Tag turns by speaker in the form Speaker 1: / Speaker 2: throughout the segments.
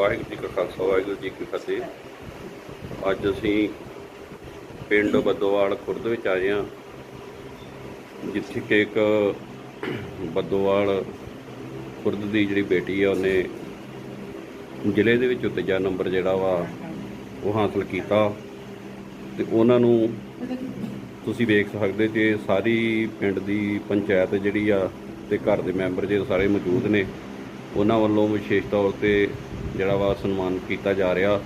Speaker 1: ਵਾਹਿਗੁਰੂ ਜੀ ਕਾ ਖਾਲਸਾ, ਵਾਹਿਗੁਰੂ ਜੀ ਕੀ ਫਤਿਹ। ਅੱਜ ਅਸੀਂ ਪਿੰਡ ਬੱਦੋਵਾਲ ਖੁਰਦ ਵਿੱਚ ਆਏ ਹਾਂ, ਜਿੱਥੇ ਕਿ ਇੱਕ ਬੱਦੋਵਾਲ ਖੁਰਦ ਦੀ ਜਿਹੜੀ ਬੇਟੀ ਆ, ਉਹਨੇ ਜ਼ਿਲ੍ਹੇ ਦੇ ਵਿੱਚ ਤੀਜਾ ਨੰਬਰ ਜਿਹੜਾ ਵਾ, ਉਹ ਹਾਸਲ ਕੀਤਾ। ਤੇ ਉਹਨਾਂ ਨੂੰ ਤੁਸੀਂ ਵੇਖ ਸਕਦੇ ਜੇ ਸਾਰੀ ਪਿੰਡ ਦੀ ਪੰਚਾਇਤ ਜਿਹੜੀ ਆ, ਤੇ ਘਰ ਦੇ ਮੈਂਬਰ ਜਿਹੜੇ ਸਾਰੇ ਮੌਜੂਦ ਨੇ, ਉਹਨਾਂ ਵੱਲੋਂ ਵਿਸ਼ੇਸ਼ ਤੌਰ ਤੇ ਜਿਹੜਾ ਵਾ ਸਨਮਾਨ ਕੀਤਾ ਜਾ ਰਿਹਾ।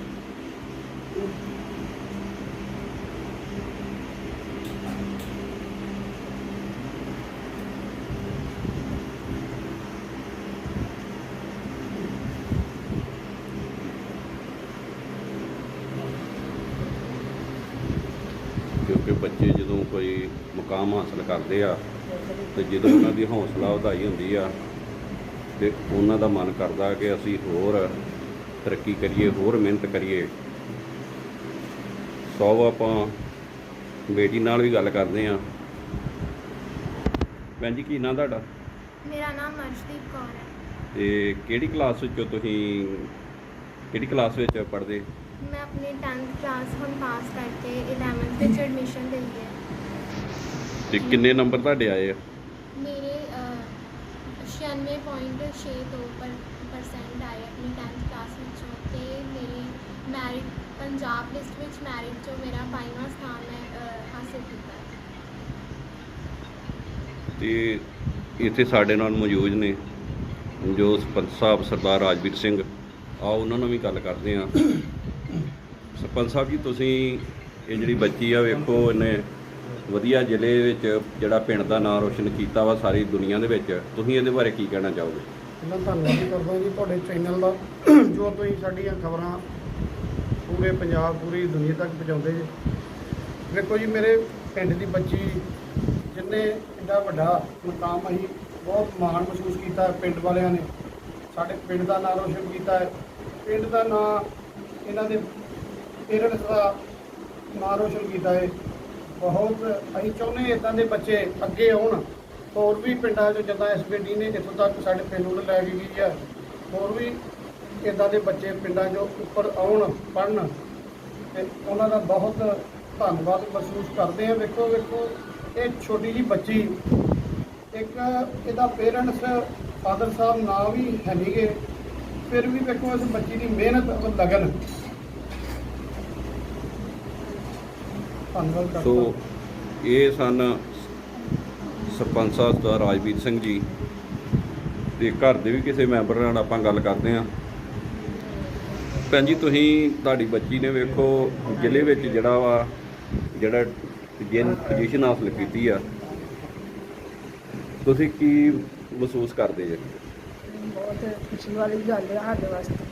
Speaker 1: ਕਿਉਂਕਿ ਬੱਚੇ ਜਦੋਂ ਕੋਈ ਮੁਕਾਮ ਹਾਸਲ ਕਰਦੇ ਆ, ਤੇ ਜਦੋਂ ਉਹਨਾਂ ਦੀ ਹੌਸਲਾ ਵਧਾਈ ਹੁੰਦੀ ਆ, ਤੇ ਉਹਨਾਂ ਦਾ ਮਨ ਕਰਦਾ ਕਿ ਅਸੀਂ ਹੋਰ ਤਰੱਕੀ ਕਰੀਏ ਹੋਰ ਮਿਹਨਤ ਕਰੀਏ। ਸੋ ਆਪਾਂ ਬੇਟੀ ਨਾਲ ਵੀ ਗੱਲ ਕਰਦੇ ਆ ਭੈਣ ਜੀ ਕੀ ਨਾਂ ਤੁਹਾਡਾ?
Speaker 2: ਮੇਰਾ ਨਾਮ ਅਰਸ਼ਦੀਪ ਕੌਰ ਹੈ।
Speaker 1: ਤੇ ਕਿਹੜੀ ਕਲਾਸ ਵਿੱਚੋਂ ਤੁਸੀਂ? ਕਿਹੜੀ ਕਲਾਸ ਵਿੱਚ ਪੜ੍ਹਦੇ?
Speaker 2: ਮੈਂ ਆਪਣੀ 10th ਕਲਾਸ ਹੁਣ ਪਾਸ ਕਰਕੇ 11th ਵਿੱਚ ਐਡਮਿਸ਼ਨ ਲਈ ਹੈ।
Speaker 1: ਤੇ ਕਿੰਨੇ ਨੰਬਰ ਤੁਹਾਡੇ ਆਏ ਆ?
Speaker 2: ਮੇਰੇ ਅਹ, 96.6 ਤੋਂ ਉੱਪਰ ਪਰਸੈਂਟ ਆਏ ਆਪਣੀ 10th ਕਲਾਸ ਵਿੱਚੋਂ ਤੇ ਮੇਰੀ ਮੈਰਿਟ ਪੰਜਾਬ ਲਿਸਟ ਵਿੱਚ ਮੈਰਿਟ ਚੋਂ ਮੇਰਾ ਪੰਜਵਾਂ ਸਥਾਨ ਮੈਂ ਹਾਸਿਲ ਕੀਤਾ।
Speaker 1: ਤੇ ਇੱਥੇ ਸਾਡੇ ਨਾਲ ਮੌਜੂਦ ਨੇ ਜੋ ਸਰਪੰਚ ਸਾਹਿਬ ਸਰਦਾਰ ਰਾਜਵੀਰ ਸਿੰਘ। ਆਓ ਉਹਨਾਂ ਨਾਲ ਵੀ ਗੱਲ ਕਰਦੇ ਆ ਸਰਪੰਚ ਸਾਹਿਬ ਜੀ ਤੁਸੀਂ ਇਹ ਜਿਹੜੀ ਬੱਚੀ ਆ ਵੇਖੋ ਇਹਨੇ ਵਧੀਆ ਜ਼ਿਲ੍ਹੇ ਵਿੱਚ ਜਿਹੜਾ ਪਿੰਡ ਦਾ ਨਾਮ ਰੋਸ਼ਨ ਕੀਤਾ ਵਾ ਸਾਰੀ ਦੁਨੀਆ ਦੇ ਵਿੱਚ। ਤੁਸੀਂ ਇਹਦੇ ਬਾਰੇ ਕੀ ਕਹਿਣਾ ਚਾਹੋਗੇ?
Speaker 3: ਪਹਿਲਾਂ ਧੰਨਵਾਦ ਕਰਦਾ ਜੀ ਤੁਹਾਡੇ ਚੈਨਲ ਦਾ ਜੋ ਤੁਸੀਂ ਸਾਡੀਆਂ ਖਬਰਾਂ ਪੂਰੇ ਪੰਜਾਬ, ਪੂਰੀ ਦੁਨੀਆ ਤੱਕ ਪਹੁੰਚਾਉਂਦੇ ਜੀ। ਦੇਖੋ ਜੀ, ਮੇਰੇ ਪਿੰਡ ਦੀ ਬੱਚੀ ਜਿੰਨੇ ਇੰਨਾ ਵੱਡਾ ਮੁਕਾਮ ਅਸੀਂ ਬਹੁਤ ਮਾਣ ਮਹਿਸੂਸ ਕੀਤਾ ਪਿੰਡ ਵਾਲਿਆਂ ਨੇ। ਸਾਡੇ ਪਿੰਡ ਦਾ ਨਾਮ ਰੋਸ਼ਨ ਕੀਤਾ ਹੈ। ਪਿੰਡ ਦਾ ਨਾਮ ਇਹਨਾਂ ਦੇ ਪੇਰੈਂਟਸ ਦਾ ਨਾਮ ਰੋਸ਼ਨ ਕੀਤਾ ਹੈ। ਬਹੁਤ ਅਸੀਂ ਚਾਹੁੰਦੇ ਇਦਾਂ ਦੇ ਬੱਚੇ ਅੱਗੇ ਆਉਣ। ਹੋਰ ਵੀ ਪਿੰਡਾਂ 'ਚ ਜਿੱਦਾਂ ਇਸ ਬੇਟੀ ਨੇ ਇੱਥੋਂ ਤੱਕ ਸਾਡੇ ਪਿੰਡ ਨੂੰ ਲੈ ਕੇ ਗਈ ਹੈ। ਹੋਰ ਵੀ ਇਦਾਂ ਦੇ ਬੱਚੇ ਪਿੰਡਾਂ 'ਚੋਂ ਉੱਪਰ ਆਉਣ, ਪੜ੍ਹਨ, ਤੇ ਉਹਨਾਂ ਦਾ ਬਹੁਤ ਧੰਨਵਾਦ ਮਹਿਸੂਸ ਕਰਦੇ ਆ ਵੇਖੋ ਵੇਖੋ, ਇਹ ਛੋਟੀ ਜੀ ਬੱਚੀ, ਇੱਕ ਇਹਦਾ ਪੇਰੈਂਟਸ ਫਾਦਰ ਸਾਹਿਬ ਨਾ ਵੀ ਹੈ ਨਹੀਂਗੇ ਫਿਰ ਵੀ ਵੇਖੋ ਇਸ ਬੱਚੀ ਦੀ ਮਿਹਨਤ ਅਤੇ ਲਗਨ। ਧੰਨਵਾਦ ਕਰਦਾ।
Speaker 1: ਸੋ, ਇਹ ਸਨ ਸਰਪੰਚ ਸਾਹਿਬ ਦਾ ਰਾਜਵੀਰ ਸਿੰਘ ਜੀ, ਤੇ ਘਰ ਦੇ ਵੀ ਕਿਸੇ ਮੈਂਬਰ ਨਾਲ ਆਪਾਂ ਗੱਲ ਕਰਦੇ ਹਾਂ। ਭੈਣ ਜੀ, ਤੁਸੀਂ ਤੁਹਾਡੀ ਬੱਚੀ ਨੇ ਵੇਖੋ, ਜ਼ਿਲ੍ਹੇ ਵਿੱਚ ਜਿਹੜਾ ਵਾ, ਜਿਹੜਾ ਜਿਨ ਪੋਜੀਸ਼ਨ ਹਾਸਲ ਕੀਤੀ ਆ, ਤੁਸੀਂ ਕੀ ਮਹਿਸੂਸ ਕਰਦੇ ਜੀ?
Speaker 4: ਬਹੁਤ ਖੁਸ਼ੀ ਵਾਲੀ ਗੱਲ ਆ ਸਾਡੇ ਵਾਸਤੇ।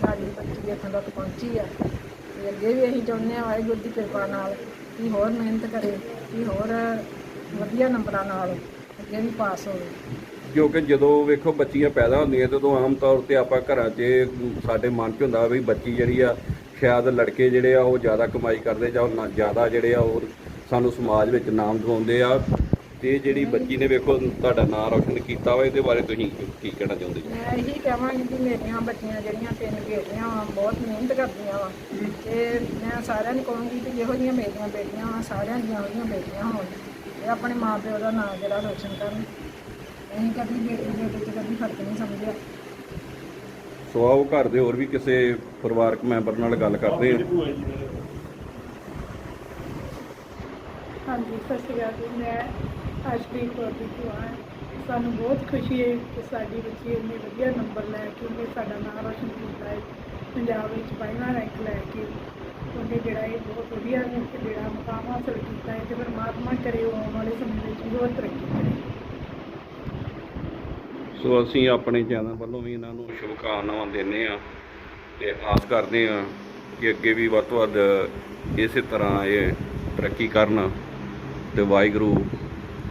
Speaker 4: ਸਾਡੀ ਬੱਚੀ ਇੱਥੋਂ ਤੱਕ ਪਹੁੰਚੀ ਆ। ਤੇ ਅੱਗੇ ਵੀ ਅਸੀਂ ਚਾਹੁੰਦੇ ਹਾਂ ਵਾਹਿਗੁਰੂ ਦੀ ਕਿਰਪਾ ਨਾਲ ਕਿ ਹੋਰ ਮਿਹਨਤ ਕਰੇ, ਕਿ ਹੋਰ ਵਧੀਆ ਨੰਬਰਾਂ ਨਾਲ ਅੱਗੇ ਵੀ ਪਾਸ ਹੋਵੇ।
Speaker 1: ਕਿਉਂਕਿ ਜਦੋਂ ਵੇਖੋ ਬੱਚੀਆਂ ਪੈਦਾ ਹੁੰਦੀਆਂ, ਤੇ ਉਦੋਂ ਆਮ ਤੌਰ ਤੇ ਆਪਾਂ ਘਰਾਂ 'ਚ ਸਾਡੇ ਮਨ 'ਚ ਹੁੰਦਾ ਵੀ ਬੱਚੀ ਜਿਹੜੀ ਆ, ਸ਼ਾਇਦ ਲੜਕੇ ਜਿਹੜੇ ਆ, ਉਹ ਜ਼ਿਆਦਾ ਕਮਾਈ ਕਰਦੇ ਜਾਂ ਜ਼ਿਆਦਾ ਜਿਹੜੇ ਆ, ਉਹ ਸਾਨੂੰ ਸਮਾਜ ਵਿੱਚ ਨਾਮ ਦਿਵਾਉਂਦੇ ਆ। ਤੇ ਜਿਹੜੀ ਬੱਚੀ ਨੇ ਵੇਖੋ, ਤੁਹਾਡਾ ਨਾਮ ਰੌਸ਼ਨ ਕੀਤਾ ਵਾ, ਇਹਦੇ ਬਾਰੇ ਤੁਸੀਂ ਕੀ ਕਹਿਣਾ ਚਾਹੁੰਦੇ ਜੀ?
Speaker 4: ਮੈਂ ਇਹੀ ਕਹਾਂਗੀ ਕਿ ਮੇਰੀਆਂ ਬੱਚੀਆਂ ਜਿਹੜੀਆਂ ਤਿੰਨ ਬੇਟੀਆਂ ਵਾ, ਬਹੁਤ ਮਿਹਨਤ ਕਰਦੀਆਂ ਵਾ। ਤੇ ਮੈਂ ਸਾਰਿਆਂ ਨੂੰ ਕਹਾਂਗੀ ਕਿ ਜਿਹੋ ਜਿਹੀਆਂ ਮੇਰੀਆਂ ਬੇਟੀਆਂ ਵਾ, ਸਾਰਿਆਂ ਦੀਆਂ ਉਹਦੀਆਂ ਬੇਟੀਆਂ ਹੋਣ। ਤੇ ਆਪਣੇ ਮਾਪਿਓ ਦਾ ਨਾਮ ਜਿਹੜਾ ਰੋਸ਼ਨ ਕਰਨ। ਅਸੀਂ ਕਦੀ ਬੇਟੀ ਬੇਟੇ 'ਚ ਕਦੀ ਫ਼ਰਕ ਨਹੀਂ ਸਮਝਿਆ
Speaker 1: ਸੋ ਆਓ ਘਰ ਦੇ ਹੋਰ ਵੀ ਕਿਸੇ ਪਰਿਵਾਰਕ ਮੈਂਬਰ ਨਾਲ ਗੱਲ ਕਰਦੇ ਆ
Speaker 5: ਹਾਂਜੀ ਸਤਿ ਸ਼੍ਰੀ ਅਕਾਲ ਜੀ। ਮੈਂ ਅਸ਼ਦੀਪ ਕੌਰ ਦੀ ਭੂਆ ਹਾਂ। ਸਾਨੂੰ ਬਹੁਤ ਖੁਸ਼ੀ ਹੈ ਕਿ ਸਾਡੀ ਬੱਚੀ ਇੰਨੇ ਵਧੀਆ ਨੰਬਰ ਲੈ ਕੇ ਉਹਨੇ ਸਾਡਾ ਨਾਮ ਰੋਸ਼ਨ ਕੀਤਾ ਹੈ। ਪੰਜਾਬ ਵਿੱਚ ਪਹਿਲਾ ਰੈਂਕ ਲੈ ਕੇ ਉਹਨੇ ਜਿਹੜਾ ਇਹ ਬਹੁਤ ਵਧੀਆ ਨੇ ਜਿਹੜਾ ਮੁਕਾਮ ਹਾਸਲ ਕੀਤਾ ਹੈ ਤੇ ਪਰਮਾਤਮਾ ਕਰੇ ਉਹ ਆਉਣ ਵਾਲੇ ਸਮੇਂ ਵਿੱਚ ਹੋਰ ਤਰੱਕੀ ਕਰੇ।
Speaker 1: ਸੋ ਅਸੀਂ ਆਪਣੇ ਚੈਨਲ ਵੱਲੋਂ ਵੀ ਇਹਨਾਂ ਨੂੰ ਸ਼ੁਭਕਾਮਨਾਵਾਂ ਦਿੰਦੇ ਆ ਤੇ ਆਸ ਕਰਦੇ ਆ ਕਿ ਅੱਗੇ ਵੀ ਵੱਧ ਤੋਂ ਵੱਧ ਇਸੇ ਤਰ੍ਹਾਂ ਇਹ ਤਰੱਕੀ ਕਰਨ ਤੇ ਵਾਹਿਗੁਰੂ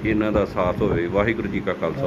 Speaker 1: ਇਹਨਾਂ ਦਾ ਸਾਥ ਹੋਵੇ, ਵਾਹਿਗੁਰੂ ਜੀ ਕਾ ਖਾਲਸਾ।